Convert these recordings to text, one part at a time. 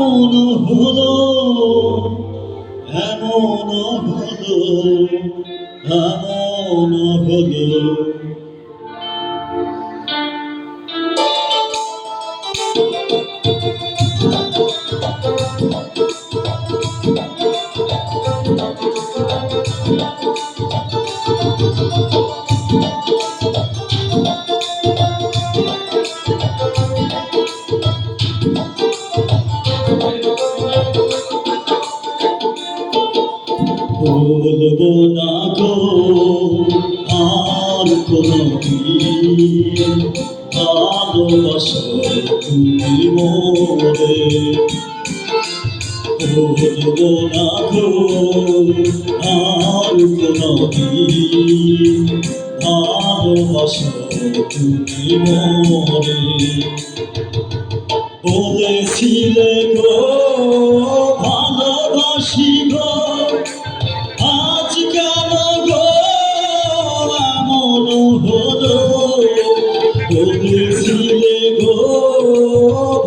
এমন হলো এমন হলো এমন হলো। বলব না গো আর কোনো দিন ভালোবাসো তুমি মোরে বলব না গো আর কোনো দিন ভালোবাসো তুমি মোরে বলেছিলে গো বলেছিলে গো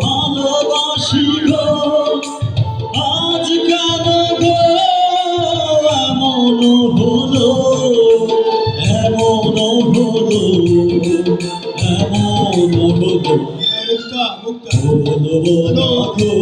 ভালোবাসি গো। আজ কেন গো এমন হলো এমন হলো এমন হলো। মুক্তা মুক্তা গো